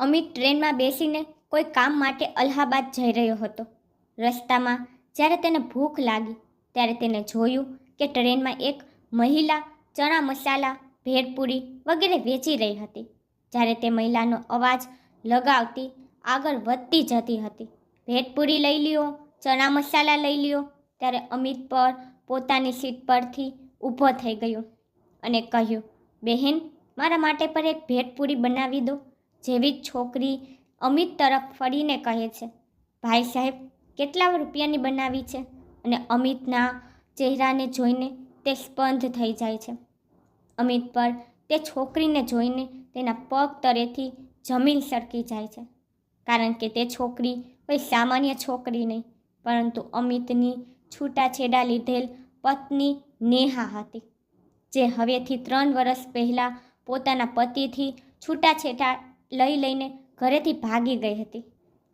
અમિત ટ્રેનમાં બેસીને કોઈ કામ માટે અલ્હાબાદ જઈ રહ્યો હતો. રસ્તામાં જ્યારે તેને ભૂખ લાગી, ત્યારે તેને જોયું કે ટ્રેનમાં એક મહિલા ચણા મસાલા, ભેળપૂરી વગેરે વેચી રહી હતી. જ્યારે તે મહિલાનો અવાજ લગાવતી આગળ વધતી જતી હતી. ભેળપૂરી લઈ લ્યો, ચણા મસાલા લઈ લ્યો, ત્યારે અમિત પર પોતાની સીટ પરથી ઊભો થઈ ગયો અને કહ્યું, બહેન, મારા માટે પર એક ભેટપૂરી બનાવી દો. જેવી જ છોકરી અમિત તરફ ફરીને કહે છે, ભાઈ સાહેબ, કેટલા રૂપિયાની બનાવી છે? અને અમિતના ચહેરાને જોઈને તે સ્પંદ થઈ જાય છે. અમિત પર તે છોકરીને જોઈને તેના પગ તરેથી જમીન સરકી જાય છે. કારણ કે તે છોકરી કોઈ સામાન્ય છોકરી નહીં, પરંતુ અમિતની છૂટાછેડા લીધેલ પત્ની નેહા હતી, જે હવેથી ત્રણ વર્ષ પહેલાં પોતાના પતિથી છૂટાછેડા લઈ લઈને ઘરેથી ભાગી ગઈ હતી.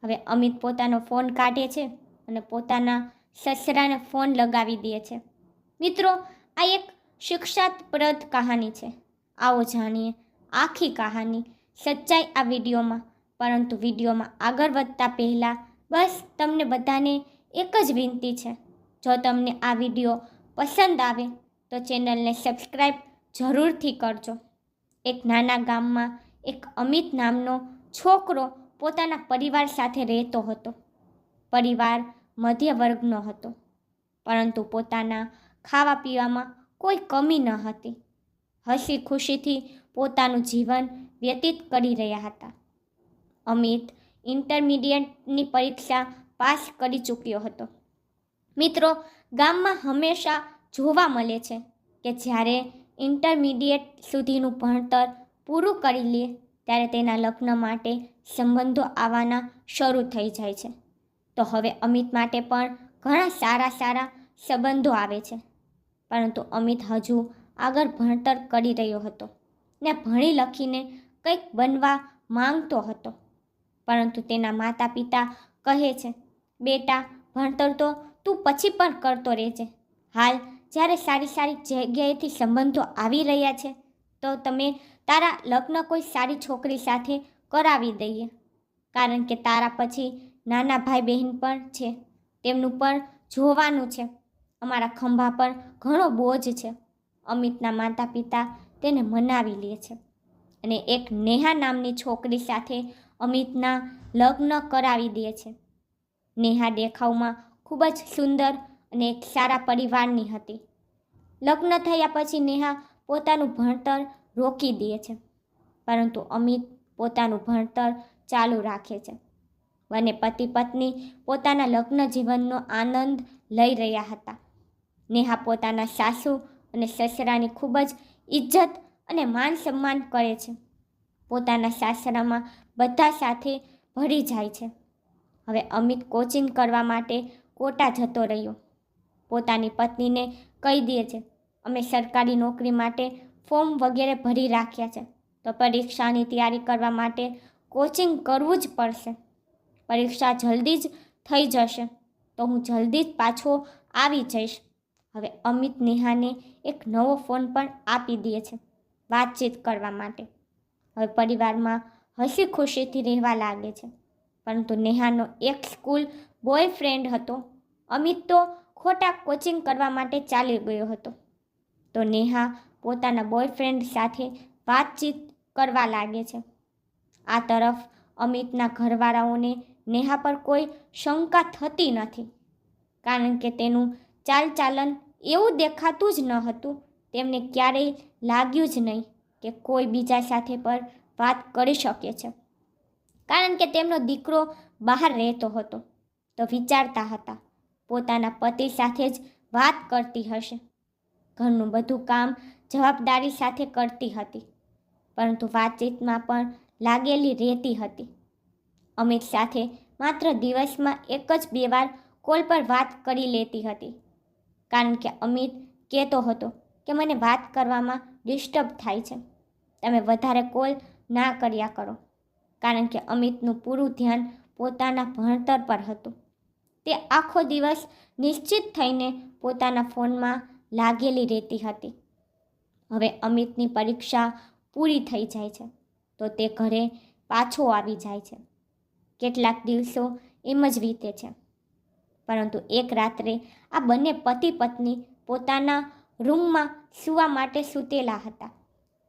હવે અમિત પોતાનો ફોન કાઢે છે અને પોતાના સસરાને ફોન લગાવી દે છે. મિત્રો, આ એક શિક્ષાપ્રદ કહાની છે. આવો જાણીએ આખી કહાની સચ્ચાઈ આ વિડીયોમાં. પરંતુ વિડીયોમાં આગળ વધતા પહેલાં બસ તમને બધાને એક જ વિનંતી છે. જો તમને આ વીડિયો પસંદ આવે તો ચેનલને સબસ્ક્રાઈબ જરૂરથી કરજો. એક નાના ગામમાં એક અમિત નામનો છોકરો પોતાના પરિવાર સાથે રહેતો હતો. પરિવાર મધ્ય વર્ગનો હતો. પરંતુ પોતાના ખાવા પીવામાં કોઈ કમી ન હતી. હસી ખુશીથી પોતાનું જીવન વ્યતીત કરી રહ્યા હતા. અમિત ઇન્ટરમીડિયેટની પરીક્ષા પાસ કરી ચૂક્યો હતો. મિત્રો, ગામમાં હંમેશા જોવા મળે છે કે જ્યારે ઇન્ટરમીડિયેટ સુધીનું ભણતર પૂરું કરી લે, ત્યારે તેના લગ્ન માટે સંબંધો આવવાના શરૂ થઈ જાય છે. તો હવે અમિત માટે પણ ઘણા સારા સારા સંબંધો આવે છે. પરંતુ અમિત હજુ આગળ ભણતર કરી રહ્યો હતો ને ભણી લખીને કંઈક બનવા માંગતો હતો. પરંતુ તેના માતા પિતા કહે છે, બેટા, ભણતર તો તું પછી પણ કરતો રહેજે. હાલ જ્યારે સારી સારી જગ્યાએથી સંબંધો આવી રહ્યા છે, તો તમે તારા લગ્ન કોઈ સારી છોકરી સાથે કરાવી દઈએ. કારણ કે તારા પછી નાના ભાઈ બહેન પણ છે. તેમનું પણ જોવાનું છે. અમારા ખંભા પર ઘણો બોજ છે. અમિતના માતા પિતા તેને મનાવી લે છે. અને એક નેહા નામની છોકરી સાથે અમિતના લગ્ન કરાવી દે છે. નેહા દેખાવમાં ખૂબ જ સુંદર અને એક સારા પરિવારની હતી. લગ્ન થયા પછી નેહા પોતાનું ભણતર રોકી દે છે. પરંતુ અમિત પોતાનું ભણતર ચાલુ રાખે છે બંને પતિ પત્ની પોતાના લગ્ન જીવનનો આનંદ લઈ રહ્યા હતા. નેહા પોતાના સાસુ અને સસરાની ખૂબ જ ઇજ્જત અને માન સન્માન કરે છે. પોતાના સાસરામાં બધા સાથે ભળી જાય છે. હવે અમિત કોચિંગ કરવા માટે કોટા જતો રહ્યો. પોતાની પત્નીને કહી દે છે, અમે સરકારી નોકરી માટે ફોર્મ વગેરે ભરી રાખ્યા છે. તો પરીક્ષાની તૈયારી કરવા માટે કોચિંગ કરવું જ પડશે. પરીક્ષા જલ્દી જ થઈ જશે. તો હું જલ્દી જ પાછો આવી જઈશ. હવે અમિત નેહાને એક નવો ફોન પણ આપી દે છે વાતચીત કરવા માટે. હવે પરિવારમાં હસી ખુશીથી રહેવા લાગે છે. પરંતુ નેહાનો એક સ્કૂલ બોયફ્રેન્ડ હતો. અમિત તો ખોટા કોચિંગ કરવા માટે ચાલી ગયો હતો. તો નેહા પોતાના બોયફ્રેન્ડ સાથે વાતચીત કરવા લાગે છે. આ તરફ અમિતના ઘરવાળાઓને નેહા પર કોઈ શંકા થતી નથી. કારણ કે તેનું ચાલચાલન એવું દેખાતું જ ન હતું. તેમને ક્યારેય લાગ્યું જ નહીં કે કોઈ બીજા સાથે પર વાત કરી શકે છે. કારણ કે તેમનો દીકરો બહાર રહેતો હતો તો વિચારતા હતા, પોતાના પતિ સાથે જ વાત કરતી હશે. ઘરનું બધું કામ જવાબદારી સાથે કરતી હતી, પરંતુ વાતચીતમાં પણ લાગેલી રહેતી હતી. અમિત સાથે માત્ર દિવસમાં એક જ બે વાર કોલ પર વાત કરી લેતી હતી, કારણ કે અમિત કહેતો હતો કે મને વાત કરવામાં ડિસ્ટર્બ થાય છે. તમે વધારે કોલ ના કર્યા કરો, કારણ કે અમિતનું પૂરું ધ્યાન પોતાના ભણતર પર હતું. તે આખો દિવસ નિશ્ચિત થઈને પોતાના ફોનમાં લાગેલી રહેતી હતી. હવે અમિતની પરીક્ષા પૂરી થઈ જાય છે, તો તે ઘરે પાછો આવી જાય છે. કેટલાક દિવસો એમ જ વીતે છે. પરંતુ એક રાત્રે આ બંને પતિ પત્ની પોતાના રૂમમાં સૂવા માટે સૂતેલા હતા.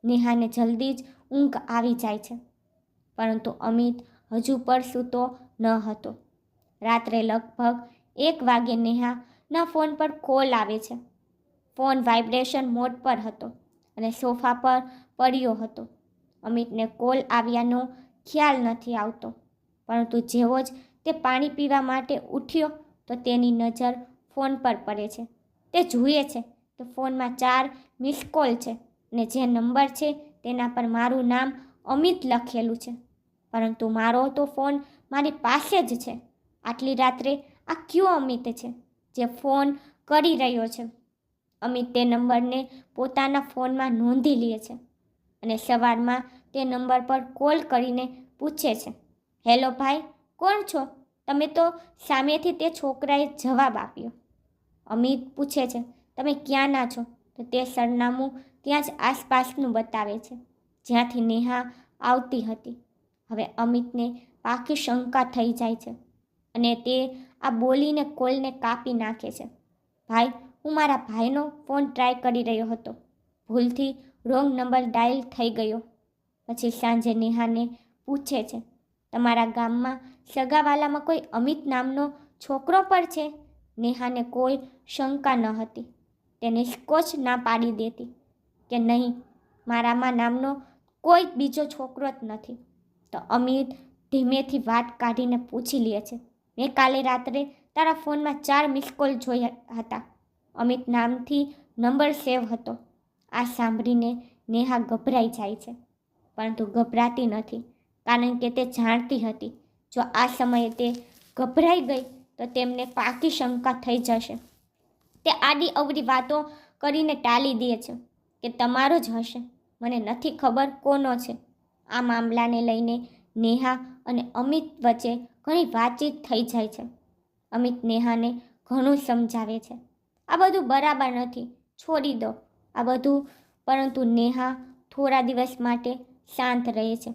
નેહાને જલ્દી જ ઊંઘ આવી જાય છે. પરંતુ અમિત હજુ પણ સૂતો ન હતો. રાત્રે લગભગ એક વાગે નેહાના ફોન પર કોલ આવે છે. ફોન વાઇબ્રેશન મોડ પર હતો. અને સોફા પર પડ્યો હતો. અમિતને કોલ આવ્યાનો ખ્યાલ નથી આવતો, પરંતુ જેવો જ તે પાણી પીવા માટે ઉઠ્યો, તો તેની નજર ફોન પર પડે છે. તે જુએ છે તો ફોનમાં ચાર મિસ કોલ છે અને જે નંબર છે તેના પર મારું નામ અમિત લખેલું છે. પરંતુ મારો તો ફોન મારી પાસે જ છે. આટલી રાત્રે આ કયો અમિત છે જે ફોન કરી રહ્યો છે? અમિત તે નંબરને પોતાના ફોનમાં નોંધી લે છે અને સવારમાં તે નંબર પર કોલ કરીને પૂછે છે, હેલો ભાઈ, કોણ છો? તમે તો સામેથી તે છોકરાએ જવાબ આપ્યો. અમિત પૂછે છે, તમે ક્યાંના છો? તો તે સરનામું ત્યાં જ આસપાસનું બતાવે છે, જ્યાંથી નેહા આવતી હતી. હવે અમિતને પાકી શંકા થઈ જાય છે અને તે આ બોલીને કોલને કાપી નાખે છે, ભાઈ હું મારા ભાઈનો ફોન ટ્રાય કરી રહ્યો હતો. ભૂલથી રોંગ નંબર ડાયલ થઈ ગયો. પછી સાંજે નેહાને પૂછે છે, તમારા ગામમાં સગાવાલામાં કોઈ અમિત નામનો છોકરો પણ છે? નેહાને કોઈ શંકા ન હતી. તેને સ્કોચ ના પાડી દેતી કે નહીં, મારામાં નામનો કોઈ બીજો છોકરો જ નથી. તો અમિત ધીમેથી વાત કાઢીને પૂછી લે છે, મેં કાલે રાત્રે તારા ફોનમાં ચાર મિસ કોલ જોયા હતા. અમિત નામથી નંબર સેવ હતો. આ સાંભળીને નેહા ગભરાઈ જાય છે. પરંતુ ગભરાતી નથી, કારણ કે તે જાણતી હતી. જો આ સમયે તે ગભરાઈ ગઈ, તો તેમને પાકી શંકા થઈ જશે. તે આડી અવડી વાતો કરીને ટાળી દે છે કે તમારો જ હશે. મને નથી ખબર કોનો છે. આ મામલાને લઈને નેહા અને અમિત વચ્ચે ઘણી વાતચીત થઈ જાય છે. અમિત નેહાને ઘણું સમજાવે છે. આ બધું બરાબર નથી. છોડી દો. આ બધું, પરંતુ નેહા થોડા દિવસ માટે શાંત રહે છે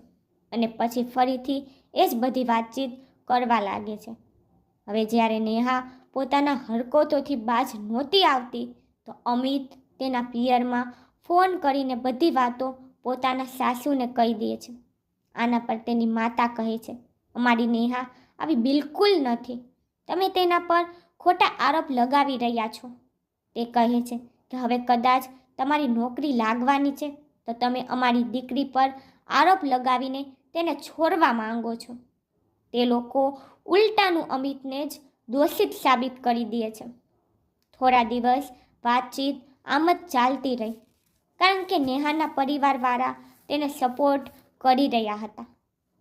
અને પછી ફરીથી એ જ બધી વાતચીત કરવા લાગે છે. હવે જ્યારે નેહા પોતાના હરકતોથી બાજ નહોતી આવતી, તો અમિત તેના પિયરમાં ફોન કરીને બધી વાતો પોતાના સાસુને કહી દે છે. આના પર તેની માતા કહે છે, અમારી નેહા આવી બિલકુલ નથી. તમે તેના પર ખોટા આરોપ લગાવી રહ્યા છો. તે કહે છે કે હવે કદાચ તમારી નોકરી લાગવાની છે, તો તમે અમારી દીકરી પર આરોપ લગાવીને તેને છોડવા માંગો છો. તે લોકો ઉલટાનું અમિતને જ દોષિત સાબિત કરી દે છે. થોડા દિવસ વાતચીત આમ જ ચાલતી રહી, કારણ કે નેહાના પરિવારવાળા તેને સપોર્ટ કરી રહ્યા હતા.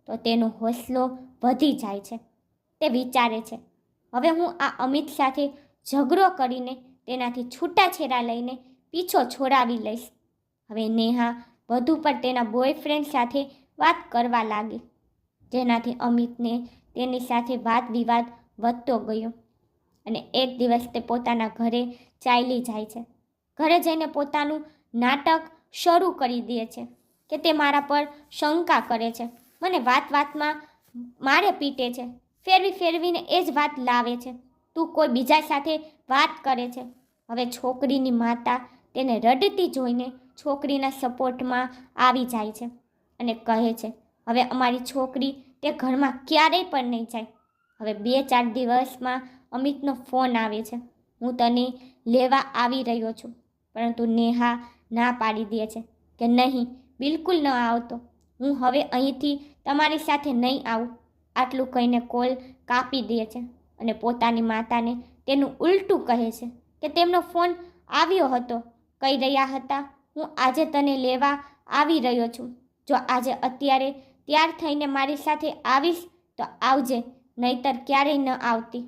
તો તેનો હોસલો વધી જાય છે. તે વિચારે છે, હવે હું આ અમિત સાથે ઝઘડો કરીને તેનાથી છૂટાછેડા લઈને પીછો છોડાવી લઈશ. હવે નેહા વધુ પર તેના બોયફ્રેન્ડ સાથે વાત કરવા લાગી, જેનાથી અમિતને તેની સાથે વાદ વિવાદ વધતો ગયો અને એક દિવસ તે પોતાના ઘરે ચાલી જાય છે. ઘરે જઈને પોતાનું નાટક શરૂ કરી દે છે કે તે મારા પર શંકા કરે છે. મને વાત વાતમાં મારે પીટે છે. ફેરવી ફેરવીને એ જ વાત લાવે છે. તું કોઈ બીજા સાથે વાત કરે છે? હવે છોકરીની માતા તેને રડતી જોઈને છોકરીના સપોર્ટમાં આવી જાય છે અને કહે છે, હવે અમારી છોકરી તે ઘરમાં ક્યારેય પણ નહીં જાય. હવે બે ચાર દિવસમાં અમિતનો ફોન આવે છે. હું તને લેવા આવી રહ્યો છું, પરંતુ નેહા ના પાડી દે છે કે નહીં, બિલકુલ ન આવતો. હું હવે અહીંથી તમારી સાથે નહીં આવું. આટલું કહીને કોલ કાપી દે છે. અને પોતાની માતાને તેનું ઉલટું કહે છે કે તેમનો ફોન આવ્યો હતો, કહી રહ્યા હતા, હું આજે તને લેવા આવી રહ્યો છું. જો આજે અત્યારે તૈયાર થઈને મારી સાથે આવીશ, તો આવજે, નહીતર ક્યારેય ન આવતી.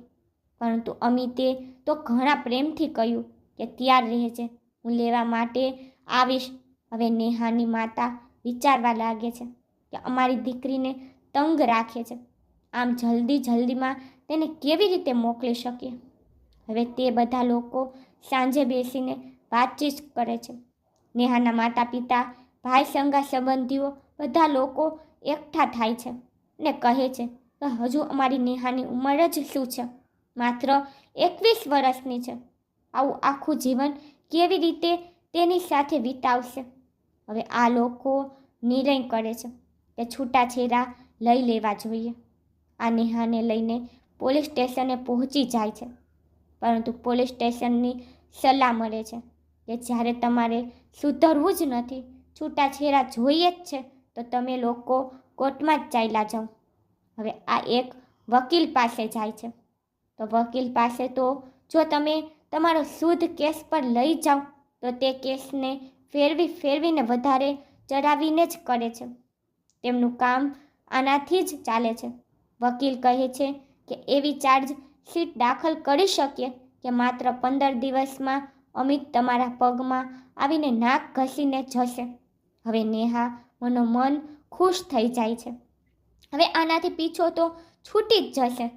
પરંતુ અમિતે તો ઘણા પ્રેમથી કહ્યું કે તૈયાર રહેજે, હું લેવા માટે આવીશ. હવે નેહાની માતા વિચારવા લાગે છે કે અમારી દીકરીને તંગ રાખે છે. આમ જલ્દી જલ્દીમાં તેને કેવી રીતે મોકલી શકીએ? હવે તે બધા લોકો સાંજે બેસીને વાતચીત કરે છે. નેહાના માતા પિતા ભાઈ સંગા સંબંધીઓ બધા લોકો એકઠા થાય છે ને કહે છે કે હજુ અમારી નેહાની ઉંમર જ શું છે? માત્ર એકવીસ વર્ષની છે. આવું આખું જીવન કેવી રીતે તેની સાથે વિતાવશે? હવે આ લોકો નિર્ણય કરે છે કે છૂટાછેરા લઈ લેવા જોઈએ. આ નેહાને લઈને પોલીસ સ્ટેશને પહોંચી જાય છે. પરંતુ પોલીસ સ્ટેશનની સલાહ મળે છે કે જ્યારે તમારે સુધરવું જ નથી છૂટાછેરા જોઈએ જ છે, તો તમે લોકો કોર્ટમાં જ ચાલ્યા જાઓ. હવે આ એક વકીલ પાસે જાય છે. તો વકીલ પાસે તો જો તમે તમારો શુદ્ધ કેસ પર લઈ જાઓ, તો તે કેસને ફેરવી ફેરવીને વધારે ચડાવીને જ કરે છે. તેમનું કામ આનાથી જ ચાલે છે. વકીલ કહે છે કે એવી ચાર્જ શીટ દાખલ કરી શકીએ કે માત્ર પંદર દિવસમાં અમિત તમારા પગમાં આવીને નાક ઘસીને જશે. હવે નેહા મનો મન ખુશ થઈ જાય છે. હવે આનાથી પીછો તો છૂટી જ જશે.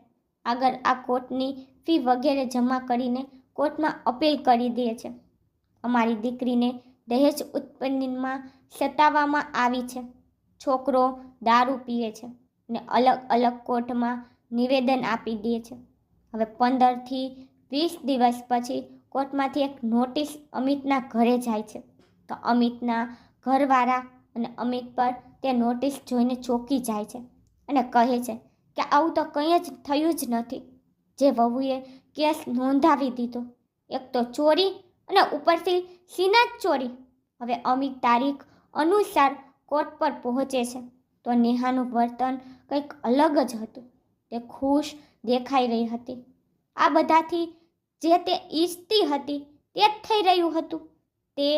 આગળ આ કોર્ટની ફી વગેરે જમા કરીને કોર્ટમાં અપીલ કરી દે છે. અમારી દીકરીને દહેજ ઉત્પન્નમાં સતાવવામાં આવી છે. છોકરો દારૂ પીએ છે ને અલગ અલગ કોર્ટમાં નિવેદન આપી દે છે. હવે પંદરથી વીસ દિવસ પછી કોર્ટમાંથી એક નોટિસ અમિતના ઘરે જાય છે. તો અમિતના ઘરવાળા અને અમિત પર તે નોટિસ જોઈને ચોંકી જાય છે અને કહે છે કે આવું તો કંઈ જ થયું જ નથી. જે વહુએ કેસ નોંધાવી દીધો. એક તો ચોરી અને ઉપરથી સીના જ ચોરી. હવે અમિત તારીખ અનુસાર કોર્ટ પર પહોંચે છે. તો નેહાનું વર્તન કંઈક અલગ જ હતું. તે ખુશ દેખાઈ રહી હતી. આ બધાથી જે તે ઈચ્છતી હતી તે જ થઈ રહ્યું હતું. તે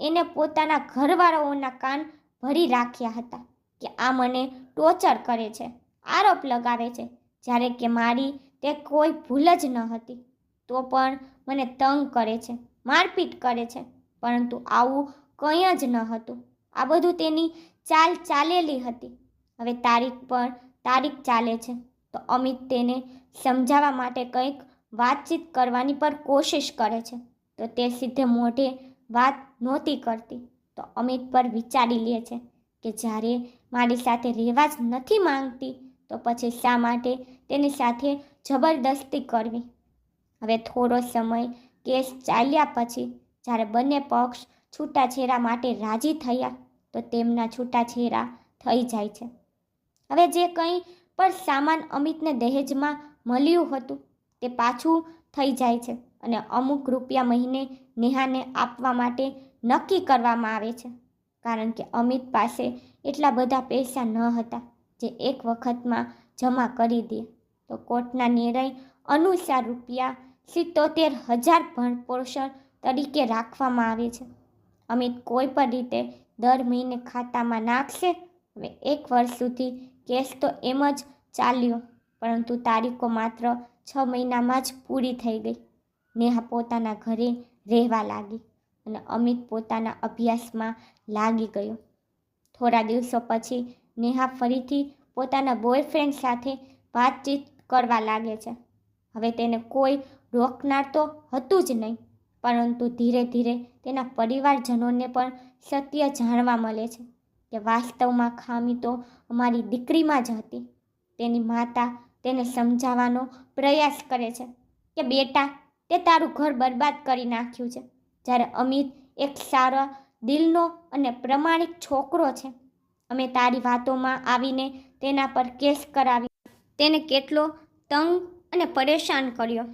એને પોતાના ઘરવાળાઓના કાન ભરી રાખ્યા હતા કે આ મને ટોર્ચર કરે છે, આરોપ લગાવે છે, જ્યારે કે મારી તે કોઈ ભૂલ જ ન હતી. તો પણ મને તંગ કરે છે, મારપીટ કરે છે, પરંતુ આવું કંઈ જ ન હતું. આ બધું તેની ચાલ ચાલેલી હતી. હવે તારીખ પર તારીખ ચાલે છે. તો અમિત તેને સમજાવવા માટે કંઈક વાતચીત કરવાની પર કોશિશ કરે છે. તો તે સીધે મોઢે વાત નહોતી કરતી. તો અમિત પર વિચારી લે છે કે જ્યારે મારી સાથે રહેવા જ નથી માંગતી, તો પછી શા માટે તેની સાથે જબરદસ્તી કરવી? હવે થોડો સમય કેસ ચાલ્યા પછી જ્યારે બંને પક્ષ છૂટાછેરા માટે રાજી થયા, તો તેમના છૂટાછેરા થઈ જાય છે. હવે જે કંઈ પણ સામાન અમિતને દહેજમાં મળ્યું હતું. તે પાછું થઈ જાય છે અને અમુક રૂપિયા મહિને નેહાને આપવા માટે નક્કી કરવામાં આવે છે. કારણ કે અમિત પાસે એટલા બધા પૈસા ન હતા જે એક વખતમાં જમા કરી દે. તો કોર્ટના નિર્ણય અનુસાર રૂપિયા સિત્તોતેર હજાર ભણપોષણ તરીકે રાખવામાં આવે છે. અમિત કોઈ પણ રીતે દર મહિને ખાતામાં નાખશે. હવે એક વર્ષ સુધી કેસ તો એમ જ ચાલ્યો, પરંતુ તારીખો માત્ર છ મહિનામાં જ પૂરી થઈ ગઈ. નેહા પોતાના ઘરે રહેવા લાગી અને અમિત પોતાના અભ્યાસમાં લાગી ગયો. થોડા દિવસો પછી નેહા ફરીથી પોતાના બોયફ્રેન્ડ સાથે વાતચીત કરવા લાગે છે. હવે તેને કોઈ રોકનાર તો હતું જ નહીં, પરંતુ ધીરે ધીરે તેના પરિવારજનોને પણ સત્ય જાણવા મળે છે. કે વાસ્તવમાં ખામી તો અમારી દીકરીમાં જ હતી. તેની માતા તેને સમજાવવાનો પ્રયાસ કરે છે કે બેટા, તે તારું ઘર બરબાદ કરી નાખ્યું છે. જ્યારે અમિત એક સારા દિલનો અને પ્રમાણિક છોકરો છે. અમે તારી વાતોમાં આવીને તેના પર કેસ કરાવી તેને કેટલો તંગ અને પરેશાન કર્યો.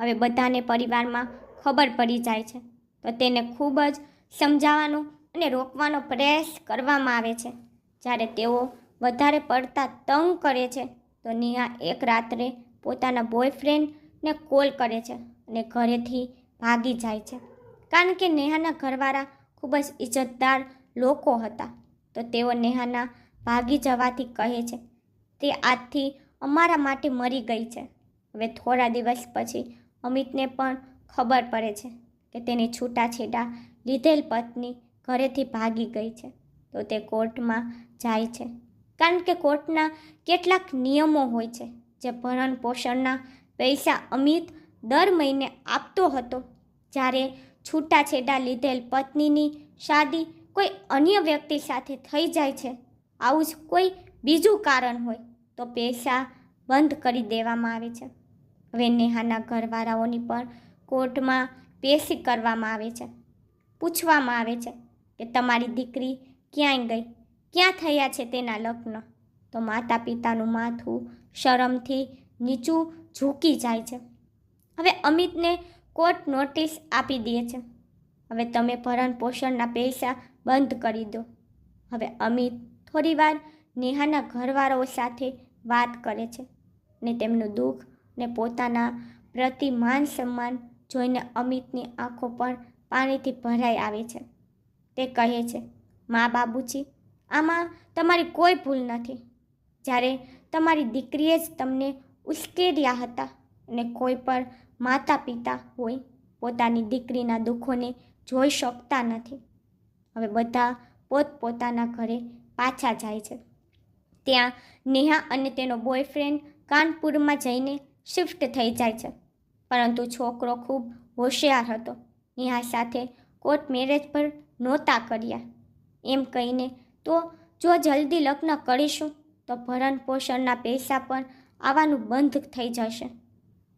હવે બધાને પરિવારમાં ખબર પડી જાય છે. તો તેને ખૂબ જ સમજાવવાનો અને રોકવાનો પ્રયાસ કરવામાં આવે છે. જ્યારે તેઓ વધારે પડતા તંગ કરે છે, તો નેહા એક રાત્રે પોતાના બોયફ્રેન્ડને કોલ કરે છે અને ઘરેથી ભાગી જાય છે. કારણ કે નેહાના ઘરવાળા ખૂબ જ ઇજ્જતદાર લોકો હતા, તો તેઓ નેહાના ભાગી જવાથી કહે છે, તે આજથી અમારા માટે મરી ગઈ છે. હવે થોડા દિવસ પછી અમિતને પણ ખબર પડે છે કે તેની છૂટાછેડા લીધેલ પત્ની ઘરેથી ભાગી ગઈ છે. તો તે કોર્ટમાં જાય છે. કારણ કે કોર્ટના કેટલાક નિયમો હોય છે, જે ભરણ પોષણના પૈસા અમિત દર મહિને આપતો હતો. જ્યારે છૂટાછેડા લીધેલ પત્નીની શાદી કોઈ અન્ય વ્યક્તિ સાથે થઈ જાય છે, આવું જ કોઈ બીજું કારણ હોય, તો પૈસા બંધ કરી દેવામાં આવે છે. હવે નેહાના ઘરવાળાઓની પણ કોર્ટમાં પેશી કરવામાં આવે છે, પૂછવામાં આવે છે કે તમારી દીકરી ક્યાંય ગઈ? ક્યાં થયા છે તેના લગ્ન? તો માતા પિતાનું માથું શરમથી નીચું ઝૂકી જાય છે. હવે અમિતને કોર્ટ નોટિસ આપી દે છે. હવે તમે ભરણ પોષણના પૈસા બંધ કરી દો. હવે અમિત થોડીવાર નેહાના ઘરવાળાઓ સાથે વાત કરે છે ને તેમનું દુઃખ ને પોતાના પ્રતિ માન સન્માન જોઈને અમિતની આંખો પણ પાણીથી ભરાઈ આવે છે. તે કહે છે, મા બાબુજી આમાં તમારી કોઈ ભૂલ નથી. જ્યારે તમારી દીકરીએ જ તમને ઉશ્કેર્યા હતા અને કોઈ પણ માતા પિતા હોય, પોતાની દીકરીના દુઃખોને જોઈ શકતા નથી. હવે બધા પોતપોતાના ઘરે પાછા જાય છે. ત્યાં નેહા અને તેનો બોયફ્રેન્ડ કાનપુરમાં જઈને શિફ્ટ થઈ જાય છે. પરંતુ છોકરો ખૂબ હોશિયાર હતો. નેહા સાથે કોર્ટ મેરેજ પર નહોતા કર્યા. એમ કહીને, તો જો જલ્દી લગ્ન કરીશું, તો ભરણ પોષણના પૈસા પણ આવવાનું બંધ થઈ જશે.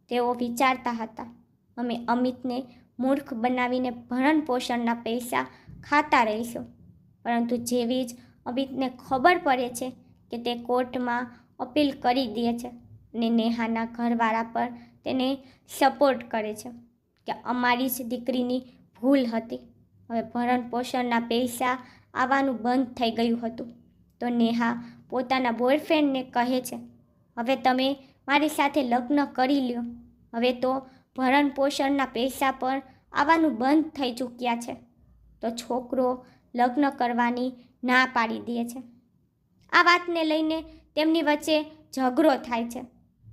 તેઓ વિચારતા હતા. અમે અમિતને મૂર્ખ બનાવીને ભરણ પોષણના પૈસા ખાતા રહીશું. પરંતુ જેવી જ અમિતને ખબર પડે છે કે તે કોર્ટમાં અપીલ કરી દે છે અને નેહાના ઘરવાળા પર તેને સપોર્ટ કરે છે કે અમારી જ દીકરીની ભૂલ હતી. હવે ભરણ પોષણના પૈસા આવવાનું બંધ થઈ ગયું હતું. તો નેહા પોતાના બોયફ્રેન્ડને કહે છે, હવે તમે મારી સાથે લગ્ન કરી લ્યો. હવે તો ભરણ પોષણના પૈસા પણ આવવાનું બંધ થઈ ચૂક્યા છે. તો છોકરો લગ્ન કરવાની ના પાડી દે છે. આ વાતને લઈને તેમની વચ્ચે ઝઘડો થાય છે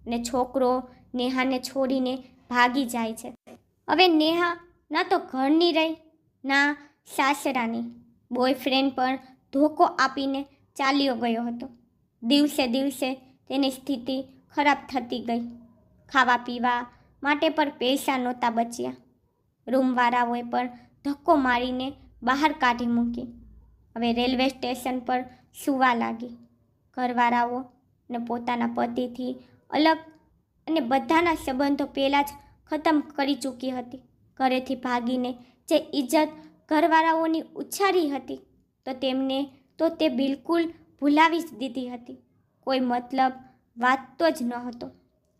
ને છોકરો નેહાને છોડીને ભાગી જાય છે. હવે નેહા ના તો ઘરની રહી ના, સાસરાની બોયફ્રેન્ડ પણ ધોકો આપીને ચાલ્યો ગયો હતો. દિવસે દિવસે તેની સ્થિતિ ખરાબ થતી ગઈ. ખાવા પીવા માટે પણ પૈસા નહોતા બચ્યા. રૂમવાળાઓએ પણ ધક્કો મારીને બહાર કાઢી મૂકી. હવે રેલવે સ્ટેશન પર સૂવા લાગી. ઘરવાળાઓ ને પોતાના પતિથી અલગ અને બધાના સંબંધો પહેલાં જ ખતમ કરી ચૂકી હતી. ઘરેથી ભાગીને જે ઇજ્જત ઘરવાળાઓની ઉછારી હતી, તો તેમને તો તે બિલકુલ ભૂલાવી જ દીધી હતી. કોઈ મતલબ વાતતો જ ન હતો.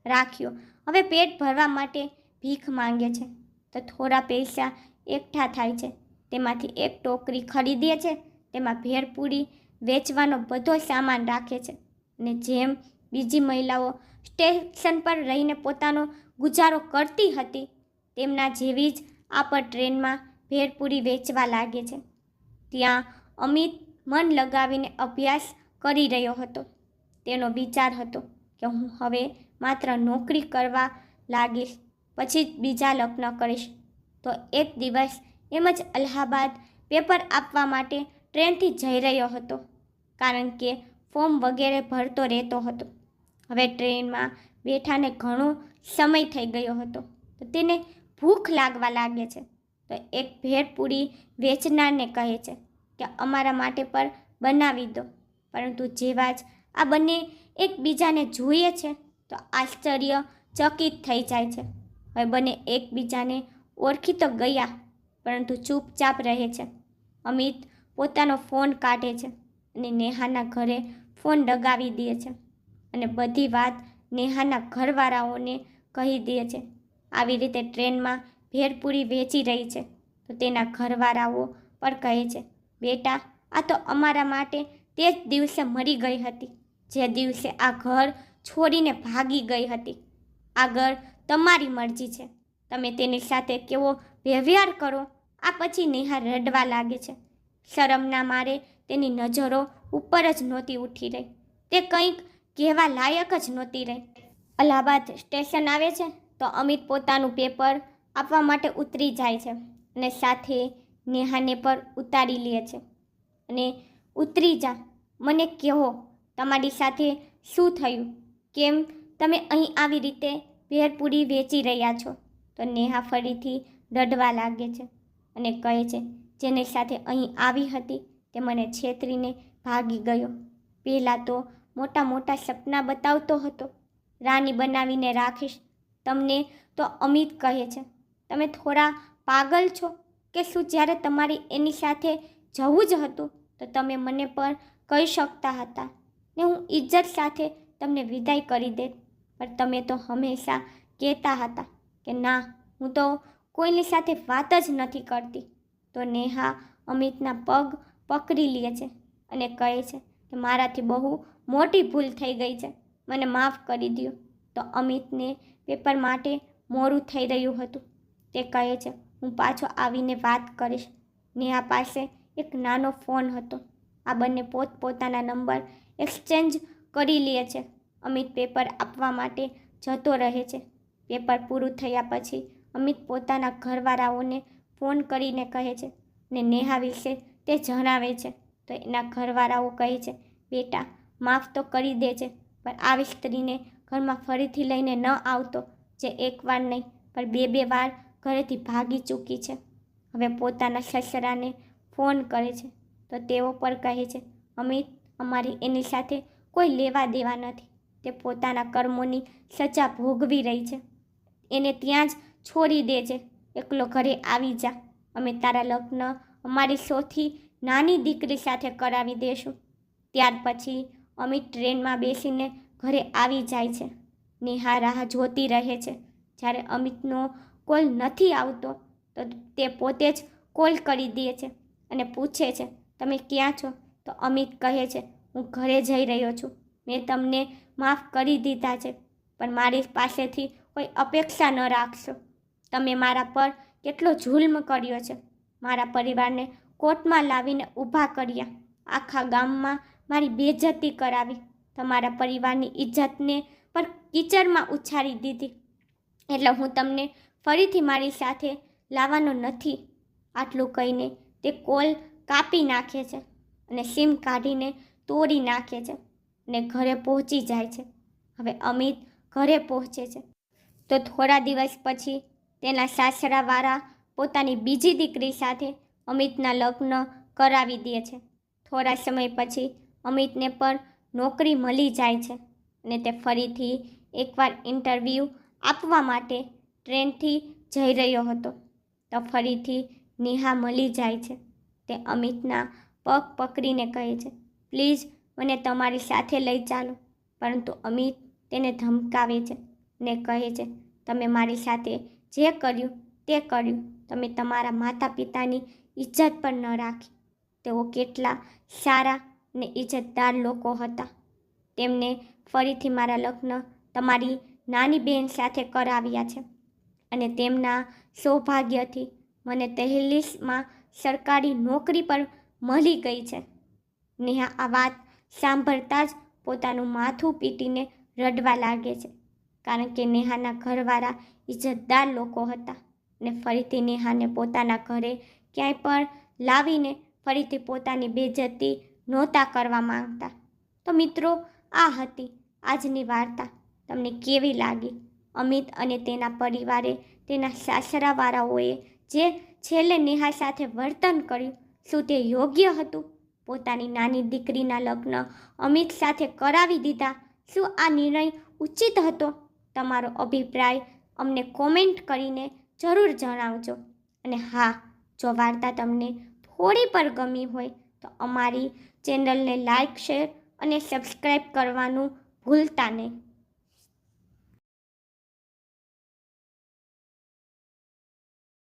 રાખ્યો, હવે પેટ ભરવા માટે ભીખ માંગે છે, તો થોડા પૈસા એકઠા થાય છે. તેમાંથી એક ટોકરી ખરીદે છે, તેમાં ભેળપૂરી વેચવાનો બધો સામાન રાખે છે અને જેમ બીજી મહિલાઓ સ્ટેશન પર રહીને પોતાનો ગુજારો કરતી હતી, તેમના જેવી જ આ પર ટ્રેનમાં ભેળપૂરી વેચવા લાગે છે. ત્યાં અમિત મન લગાવીને અભ્યાસ કરી રહ્યો હતો. તેનો વિચાર હતો કે હું હવે માત્ર નોકરી કરવા લાગીશ, પછી જ બીજા લગ્ન કરીશ. તો એક દિવસ એમ જ અલ્હાબાદ પેપર આપવા માટે ટ્રેનથી જઈ રહ્યો હતો, કારણ કે ફોર્મ વગેરે ભરતો રહેતો હતો. હવે ટ્રેનમાં બેઠાને ઘણો સમય થઈ ગયો હતો. તો તેને ભૂખ લાગવા લાગે છે. તો એક ભેળપૂરી વેચનારને કહે છે કે અમારા માટે પર બનાવી દો. પરંતુ જેવા જ આ બંને એકબીજાને જોઈએ છે, તો આશ્ચર્ય ચકિત થઈ જાય છે. હવે બંને એકબીજાને ઓળખી તો ગયા, પરંતુ ચૂપચાપ રહે છે. અમિત પોતાનો ફોન કાઢે છે અને નેહાના ઘરે ફોન ડગાવી દે છે અને બધી વાત નેહાના ઘરવાળાઓને કહી દે છે. આવી રીતે ટ્રેનમાં ભેળપૂરી વેચી રહી છે. તો તેના ઘરવાળાઓ પણ કહે છે, બેટા, આ તો અમારા માટે તે જ દિવસે મરી ગઈ હતી. જે દિવસે આ ઘર છોડીને ભાગી ગઈ હતી. આગળ તમારી મરજી છે. તમે તેની સાથે કેવો વ્યવહાર કરો, આ પછી નેહા રડવા લાગે છે. શરમના મારે તેની નજરો ઉપર જ નહોતી ઉઠી રહી. તે કંઈક કહેવા લાયક જ નહોતી રહી. અલ્હાબાદ સ્ટેશન આવે છે? તો અમિત પોતાનું પેપર આપવા માટે ઉતરી જાય છે અને સાથે નેહાને પર ઉતારી લે છે. અને ઉતરી જા, મને કહો તમારી સાથે શું થયું? કેમ તમે અહીં આવી રીતે ભેળપૂરી વેચી રહ્યા છો? તો નેહા ફરીથી રડવા લાગે છે અને કહે છે, જેને સાથે અહીં આવી હતી તે મને છેતરીને ભાગી ગયો. પહેલાં તો મોટા મોટા સપના બતાવતો હતો. રાની બનાવીને રાખીશ તમને તો અમિત કહે છે. તમે થોડા પાગલ છો કે શું જ્યારે તમારી એની સાથે જવું જ હતું તો તમે મને પણ કહી શકતા હતા ને હું ઇજ્જત સાથે તમને વિદાય કરી દેત પણ તમે તો હંમેશા કહેતા હતા કે ના, હું તો કોઈની સાથે વાત જ નથી કરતી. તો નેહા અમિતના પગ પકડી લે છે અને કહે છે કે મારાથી બહુ મોટી ભૂલ થઈ ગઈ છે. મને માફ કરી દો તો અમિતને પેપર માટે મોડું થઈ રહ્યું હતું. તે કહે છે, હું પાછો આવીને વાત કરીશ. નેહા પાસે એક નાનો ફોન હતો. આ બંને પોતપોતાના નંબર એક્સચેન્જ કરી લે છે. અમિત પેપર આપવા માટે જતો રહે છે. પેપર પૂરું થયા પછી અમિત પોતાના ઘરવાળાઓને ફોન કરીને કહે છે ને નેહા વિશે તે જણાવે છે. તો એના ઘરવાળાઓ કહે છે, બેટા, માફ તો કરી દે છે, પણ આવી સ્ત્રીને ઘરમાં ફરીથી લઈને ન આવતો, જે એકવાર નહીં, પણ બે બે વાર ઘરેથી ભાગી ચૂકી છે. હવે પોતાના સસરાને ફોન કરે છે. તો તેઓ પર કહે છે, અમિત, અમારી એની સાથે કોઈ લેવા દેવા નથી. તે પોતાના કર્મોની સજા ભોગવી રહી છે. એને ત્યાં જ છોડી દે છે. એકલો ઘરે આવી જા. અમે તારા લગ્ન અમારી સૌથી નાની દીકરી સાથે કરાવી દેશું. ત્યાર પછી અમિત ટ્રેનમાં બેસીને ઘરે આવી જાય છે. નેહા રાહ જોતી રહે છે. જ્યારે અમિતનો કોલ નથી આવતો, તો તે પોતે જ કોલ કરી દે છે અને પૂછે છે, તમે ક્યાં છો? તો અમિત કહે છે, હું ઘરે જઈ રહ્યો છું. મેં તમને માફ કરી દીધા છે, પણ મારી પાસેથી કોઈ અપેક્ષા ન રાખશો. તમે મારા પર કેટલો જુલ્મ કર્યો છે. મારા પરિવારને કોર્ટમાં લાવીને ઊભા કર્યા. આખા ગામમાં મારી બેજતી કરાવી. તમારા પરિવારની ઇજ્જતને પણ કિચડમાં ઉછાળી દીધી. એટલે હું તમને ફરીથી મારી સાથે લાવવાનો નથી. આટલું કહીને તે કોલ કાપી નાખે છે અને સિમ કાઢીને તોડી નાખે છે અને ઘરે પહોંચી જાય છે. હવે અમિત ઘરે પહોંચે છે. તો થોડા દિવસ પછી તેના સાસરાવાળા પોતાની બીજી દીકરી સાથે અમિતના લગ્ન કરાવી દે છે. થોડા સમય પછી અમિતને પણ નોકરી મળી જાય છે અને તે ફરીથી એકવાર ઇન્ટરવ્યૂ આપવા માટે ટ્રેનથી જઈ રહ્યો હતો. તો ફરીથી નેહા મળી જાય છે. તે અમિતના પગ પકડીને કહે છે, પ્લીઝ મને તમારી સાથે લઈ ચાલો. પરંતુ અમિત તેને ધમકાવે છે ને કહે છે, તમે મારી સાથે જે કર્યું તે કર્યું. તમે તમારા માતા પિતાની ઇજ્જત પણ ન રાખી. તેઓ કેટલા સારા ને ઇજ્જતદાર લોકો હતા. તેમને ફરીથી મારા લગ્ન તમારી નાની બહેન સાથે કરાવ્યા છે અને તેમના સૌભાગ્યથી મને તહેલીસમાં સરકારી નોકરી પર મળી ગઈ છે. નેહા આ વાત સાંભળતા જ પોતાનું માથું પીટીને રડવા લાગે છે કારણ કે નેહાના ઘરવાળા ઇજ્જતદાર લોકો હતા ને ફરીથી નેહાને પોતાના ઘરે ક્યાંય પણ લાવીને ફરીથી પોતાની બેજતી નહોતા કરવા માંગતા. તો મિત્રો, આ હતી આજની વાર્તા. તમને કેવી લાગી? અમિત અને તેના પરિવારે તેના સાસરાવાળાઓએ જે છેલ્લે નેહા સાથે વર્તન કર્યું, શું તે યોગ્ય હતું? પોતાની નાની દીકરીના લગ્ન અમિત સાથે કરાવી દીધા. શું આ નિર્ણય ઉચિત હતો? તમારો અભિપ્રાય અમને કોમેન્ટ કરીને જરૂર જણાવજો. અને હા, જો વાર્તા તમને થોડી પર ગમી હોય, તો અમારી ચેનલને લાઇક શેર અને સબસ્ક્રાઈબ કરવાનું ભૂલતા નહીં.